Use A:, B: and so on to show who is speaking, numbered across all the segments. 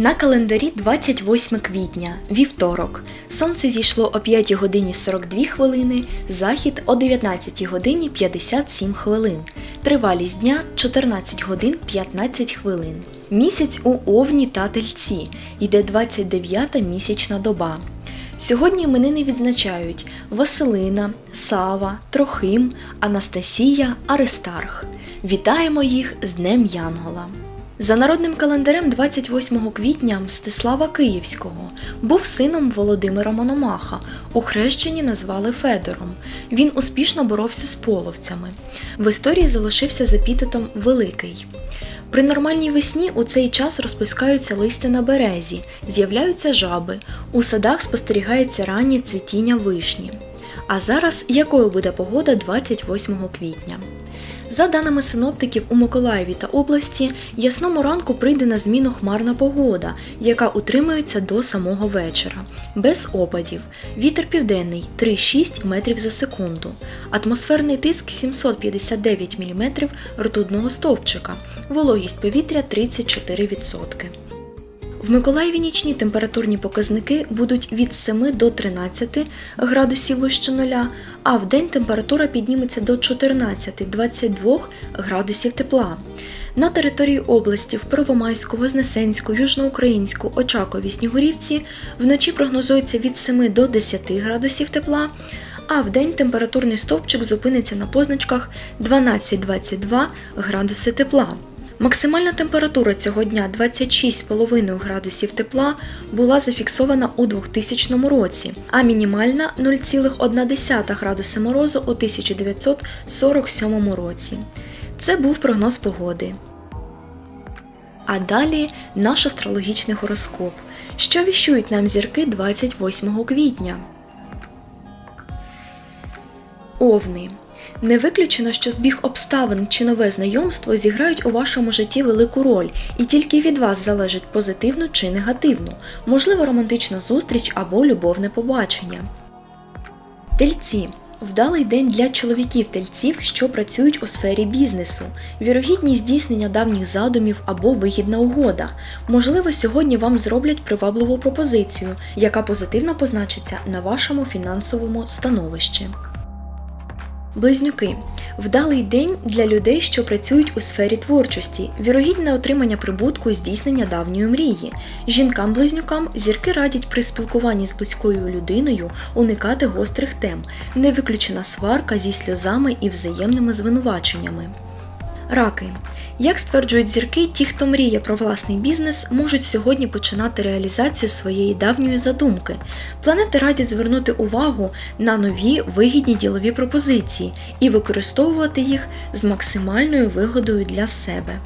A: На календарі 28 квітня, вівторок. Сонце зійшло о 5 годині 42 хвилини, захід о 19 годині 57 хвилин. Тривалість дня 14 годин 15 хвилин. Місяць у Овні та Тельці. Йде 29-та місячна доба. Сьогодні іменини відзначають Василина, Сава, Трохим, Анастасія, Аристарх. Вітаємо їх з Днем Янгола! За народним календарем 28 квітня Мстислава Київського був сином Володимира Мономаха. У хрещенні назвали Федором. Він успішно боровся з половцями. В історії залишився з епітетом Великий. При нормальній весні у цей час розпускаються листя на березі, з'являються жаби, у садах спостерігається раннє цвітіння вишні. А зараз якою буде погода 28 квітня? За даними синоптиків у Миколаєві та області, ясному ранку прийде на зміну хмарна погода, яка утримується до самого вечора, без опадів. Вітер південний 3-6 метрів за секунду, атмосферний тиск 759 мм ртутного стовпчика, вологість повітря 34%. В Миколаєві нічні температурні показники будуть від 7 до 13 градусів вище нуля, а в день температура підніметься до 14-22 градусів тепла. На території області в Первомайську, Вознесенську, Южноукраїнську, Очакові, Снігурівці вночі прогнозується від 7 до 10 градусів тепла, а в день температурний стовпчик зупиниться на позначках 12-22 градуси тепла. Максимальна температура цього дня 26,5 градусів тепла була зафіксована у 2000 році, а мінімальна 0,1 градуси морозу у 1947 році. Це був прогноз погоди. А далі наш астрологічний гороскоп. Що віщують нам зірки 28 квітня? Овни. Не виключено, що збіг обставин чи нове знайомство зіграють у вашому житті велику роль, і тільки від вас залежить позитивну чи негативну, можливо, романтична зустріч або любовне побачення. Тельці. Вдалий день для чоловіків-тельців, що працюють у сфері бізнесу, вірогідні здійснення давніх задумів або вигідна угода. Можливо, сьогодні вам зроблять привабливу пропозицію, яка позитивно позначиться на вашому фінансовому становищі. Близнюки вдалий день для людей, що працюють у сфері творчості, вірогідне отримання прибутку і здійснення давньої мрії. Жінкам-близнюкам зірки радять при спілкуванні з близькою людиною уникати гострих тем, не виключена сварка зі сльозами і взаємними звинуваченнями. Раки. Як стверджують зірки, ті, хто мріє про власний бізнес, можуть сьогодні починати реалізацію своєї давньої задумки. Планети радять звернути увагу на нові вигідні ділові пропозиції і використовувати їх з максимальною вигодою для себе.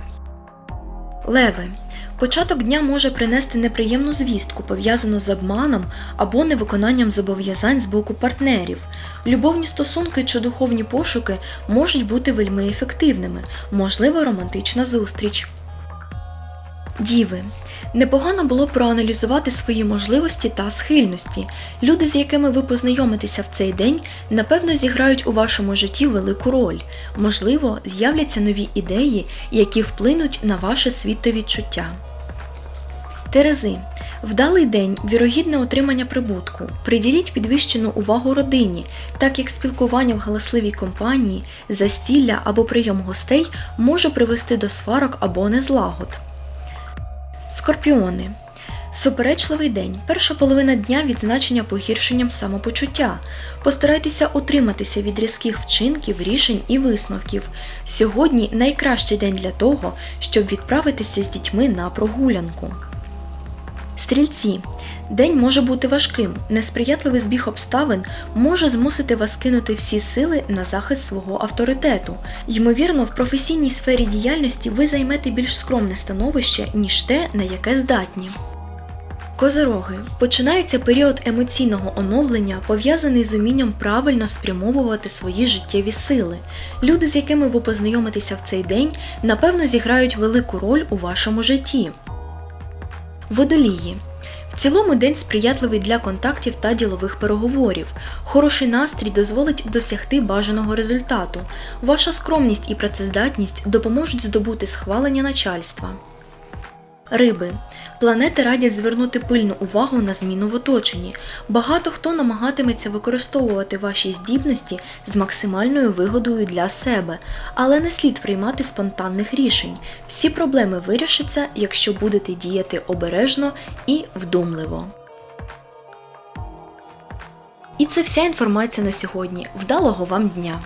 A: Леви. Початок дня може принести неприємну звістку, пов'язану з обманом або невиконанням зобов'язань з боку партнерів. Любовні стосунки чи духовні пошуки можуть бути вельми ефективними, можливо, романтична зустріч. Діви. Непогано було проаналізувати свої можливості та схильності. Люди, з якими ви познайомитеся в цей день, напевно зіграють у вашому житті велику роль. Можливо, з'являться нові ідеї, які вплинуть на ваше світовідчуття. Терези. Вдалий день, вірогідне отримання прибутку. Приділіть підвищену увагу родині, так як спілкування в галасливій компанії, застілля або прийом гостей може привести до сварок або незлагод. Скорпіони. Суперечливий день. Перша половина дня відзначення погіршенням самопочуття. Постарайтеся утриматися від різких вчинків, рішень і висновків. Сьогодні найкращий день для того, щоб відправитися з дітьми на прогулянку. Стрільці. День може бути важким. Несприятливий збіг обставин може змусити вас кинути всі сили на захист свого авторитету. Ймовірно, в професійній сфері діяльності ви займете більш скромне становище, ніж те, на яке здатні. Козероги. Починається період емоційного оновлення, пов'язаний з умінням правильно спрямовувати свої життєві сили. Люди, з якими ви познайомитеся в цей день, напевно зіграють велику роль у вашому житті. Водолії. В цілому день сприятливий для контактів та ділових переговорів. Хороший настрій дозволить досягти бажаного результату. Ваша скромність і працездатність допоможуть здобути схвалення начальства. Риби. Планети радять звернути пильну увагу на зміну в оточенні. Багато хто намагатиметься використовувати ваші здібності з максимальною вигодою для себе, але не слід приймати спонтанних рішень. Всі проблеми вирішаться, якщо будете діяти обережно і вдумливо. І це вся інформація на сьогодні. Вдалого вам дня!